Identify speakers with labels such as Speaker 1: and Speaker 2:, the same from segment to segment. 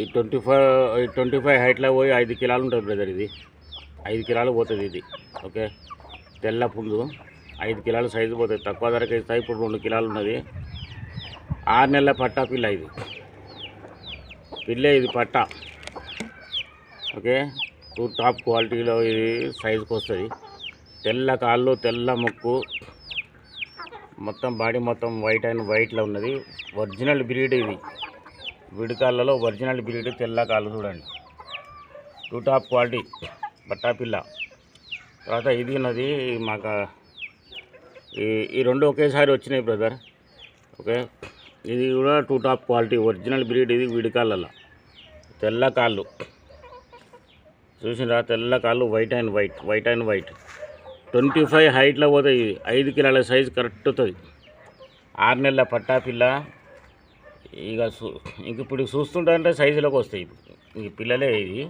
Speaker 1: ఈ twenty five ఈ twenty five హైట్లో పోయి ఐదు కిలాలు ఉంటుంది బ్రదర్ ఇది. ఐదు కిలాలు పోతుంది ఇది ఓకే? తెల్ల పుంజు ఐదు కిలాలు సైజు పోతుంది. తక్కువ ధరకు ఇస్తాయి ఇప్పుడు రెండు కిలాలు ఉన్నది. ఆరు నెలల పట్టా పిల్ల ఇది. పిల్లే ఇది పట్టా. ఓకే? టూ టాప్ క్వాలిటీలో ఇది సైజుకి వస్తుంది. తెల్ల కాళ్ళు తెల్ల ముక్కు మొత్తం బాడీ మొత్తం వైట్ అండ్ వైట్లో ఉన్నది. ఒరిజినల్ బ్రీడ్ ఇది. విడికాళ్ళలో ఒరిజినల్ బ్రీడ్ తెల్ల కాళ్ళు చూడండి. టూ టాప్ క్వాలిటీ బట్టా పిల్ల. తర్వాత ఇది ఉన్నది మాకు ఈ ఈ రెండు ఒకేసారి వచ్చినాయి బ్రదర్. ఓకే? ఇది కూడా too top quality original breed ఇది విడికాళ్ళలో. తెల్ల కాళ్ళు. చూసినరా తెల్ల కాళ్ళు white and white white and white. Twenty five హైట్లో పోతాయి ఇవి. ఐదు కిలోల సైజు కరెక్ట్ అవుతుంది ఆరు నెలల పట్టా పిల్ల. ఇక ఇంక ఇప్పుడు చూస్తుంటే సైజులోకి వస్తాయి. ఈ పిల్లలే ఇది.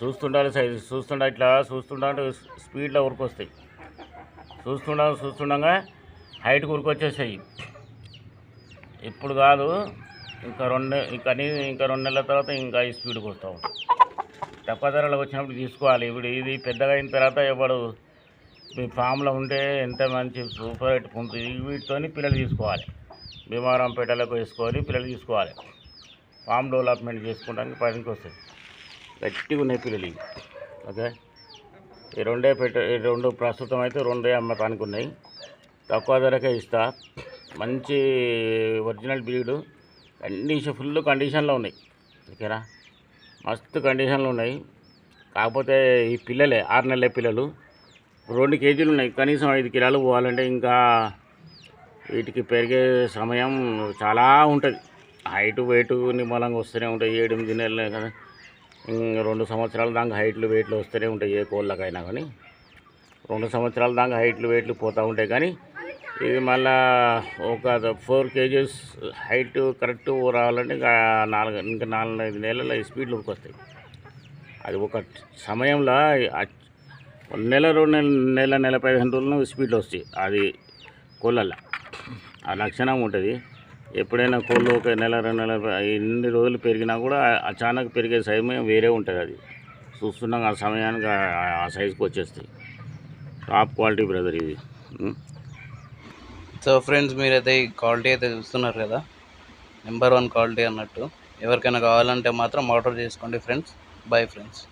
Speaker 1: చూస్తుండాలి సైజు. చూస్తుండ ఇట్లా చూస్తుంటే స్పీడ్లో ఉరికొస్తాయి చూస్తుండ చూస్తుండగా హైట్ ఉరికొచ్చేస్తాయి ఇప్పుడు కాదు ఇంకా రెండు ఇంకా ఇంకా రెండు నెలల తర్వాత ఇంకా ఈ స్పీడ్కి వస్తాం తక్కువ ధరలో వచ్చినప్పుడు తీసుకోవాలి. ఇప్పుడు ఇది పెద్దగా అయిన తర్వాత ఎవడు మీ ఫామ్లో ఉంటే ఎంత మంచి సూపర్ రేట్ ఉంటుంది వీటితోని పిల్లలు తీసుకోవాలి. భీమారం పేటలకు వేసుకొని పిల్లలు తీసుకోవాలి. ఫామ్ డెవలప్మెంట్ చేసుకోవడానికి పనికి వస్తుంది గట్టిగా ఉన్నాయి పిల్లలు ఓకే? ఈ రెండే పెట్ట ఈ రెండు ప్రస్తుతం అయితే రెండే అమ్మకానికి ఉన్నాయి. తక్కువ ధరకే ఇస్తా. మంచి ఒరిజినల్ బ్రీడు కండిషన్ ఫుల్ కండిషన్లో ఉన్నాయి. ఓకేనా? మస్తు కండిషన్లు ఉన్నాయి. కాకపోతే ఈ పిల్లలే ఆరు నెలల పిల్లలు. రెండు కేజీలు ఉన్నాయి. కనీసం ఐదు కిలోలు పోవాలంటే ఇంకా వీటికి పెరిగే సమయం చాలా ఉంటుంది. హైట్ వెయిట్ నిమ్మలంగా వస్తూనే ఉంటాయి. ఏడు ఎనిమిది నెలలు కదా. రెండు సంవత్సరాల దాకా హైట్లు వెయిట్లు వస్తూనే ఉంటాయి. ఏ కోళ్ళకైనా కానీ రెండు సంవత్సరాల దాకా హైట్లు వెయిట్లు పోతూ ఉంటాయి. కానీ ఇది మళ్ళా ఒక ఫోర్ కేజీస్ హైట్ కరెక్ట్ రావాలంటే ఇంకా నాలుగు ఇంకా నాలుగు ఐదు నెలల స్పీడ్లు వస్తాయి. అది ఒక సమయంలో నెల రెండు నెల నెల నెల పదిహేను రోజులు స్పీడ్లో వస్తాయి. అది కోళ్ళల్లో. ఆ లక్షణం ఉంటుంది. ఎప్పుడైనా కోళ్ళు ఒక నెల రెండు నెల ఎన్ని రోజులు పెరిగినా కూడా అచానక్ పెరిగే సమయం వేరే ఉంటుంది అది. చూస్తున్నాం ఆ సమయానికి ఆ- సైజుకి వచ్చేస్తాయి. టాప్ క్వాలిటీ బ్రదర్ ఇది.
Speaker 2: సో ఫ్రెండ్స్ మీరైతే ఈ క్వాలిటీ అయితే చూస్తున్నారు కదా? నెంబర్ వన్ క్వాలిటీ అన్నట్టు. ఎవరికైనా కావాలంటే మాత్రం ఆర్డర్ చేసుకోండి ఫ్రెండ్స్ బాయ్ ఫ్రెండ్స్